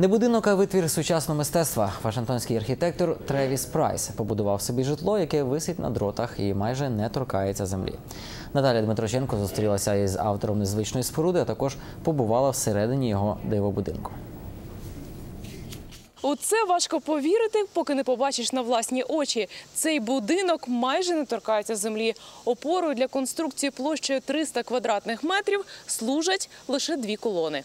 Не будинок, а витвір сучасного мистецтва. Вашингтонський архітектор Тревіс Прайс побудував собі житло, яке висить на дротах і майже не торкається землі. Наталя Дмитроченко зустрілася із автором незвичної споруди, а також побувала всередині його дивобудинку. У це важко повірити, поки не побачиш на власні очі. Цей будинок майже не торкається землі. Опорою для конструкції площею 300 квадратних метрів служать лише дві колони.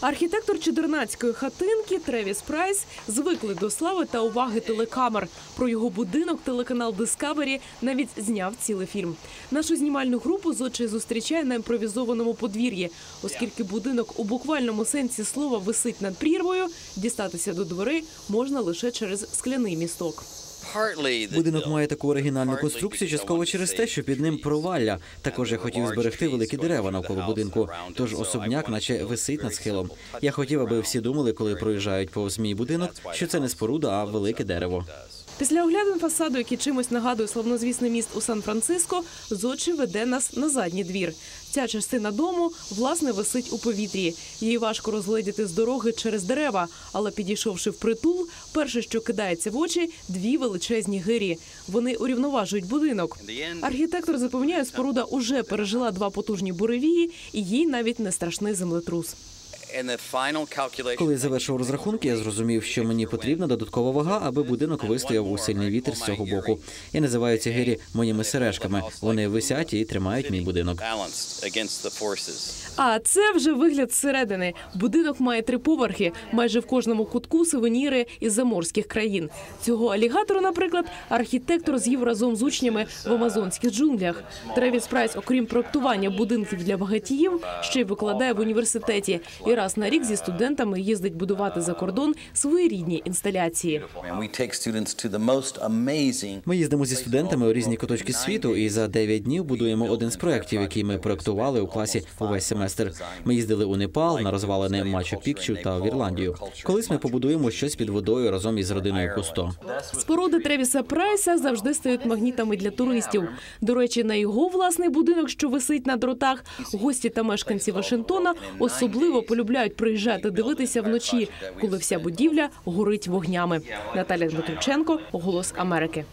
Архітектор чудернацької хатинки Тревіс Прайс звикли до слави та уваги телекамер. Про його будинок телеканал Discovery навіть зняв цілий фільм. Нашу знімальну групу з очі зустрічає на імпровізованому подвір'ї, оскільки будинок у буквальному сенсі слова висить над прірвою, дістатися до дверей можна лише через скляний місток. Будинок має таку оригінальну конструкцію, частково через те, що під ним провалля. Також я хотів зберегти великі дерева навколо будинку. Тож особняк, наче висить над схилом. Я хотів, аби всі думали, коли проїжджають повз мій будинок, що це не споруда, а велике дерево. Після оглядин фасаду, який чимось нагадує славнозвісний міст у Сан-Франциско, зочі веде нас на задній двір. Ця частина дому власне висить у повітрі. Її важко розгледіти з дороги через дерева, але підійшовши в притул, перше, що кидається в очі, дві величезні гирі. Вони урівноважують будинок. Архітектор запевняє, споруда уже пережила два потужні буревії, і їй навіть не страшний землетрус. Коли я завершив розрахунки, я зрозумів, що мені потрібна додаткова вага, аби будинок вистояв у сильний вітер з цього боку. Я називаю ці гирі моїми сережками. Вони висять і тримають мій будинок. А це вже вигляд зсередини. Будинок має три поверхи. Майже в кожному кутку сувеніри із заморських країн. Цього алігатора, наприклад, архітектор з'їв разом з учнями в амазонських джунглях. Тревіс Прайс, окрім проектування будинків для багатіїв, ще й викладає в університеті і раз на рік зі студентами їздить будувати за кордон свої рідні інсталяції. Ми їздимо зі студентами у різні куточки світу, і за 9 днів будуємо один з проєктів, який ми проектували у класі увесь семестр. Ми їздили у Непал на розвалини Мачу Пікчу та в Ірландію. Колись ми побудуємо щось під водою разом із родиною Кусто. Споруди Тревіса Прайса завжди стають магнітами для туристів. До речі, на його власний будинок, що висить на дротах, гості та мешканці Вашингтона особливо полюбляють приїжджати дивитися вночі, коли вся будівля горить вогнями. Наталя Дмитриченко, Голос Америки.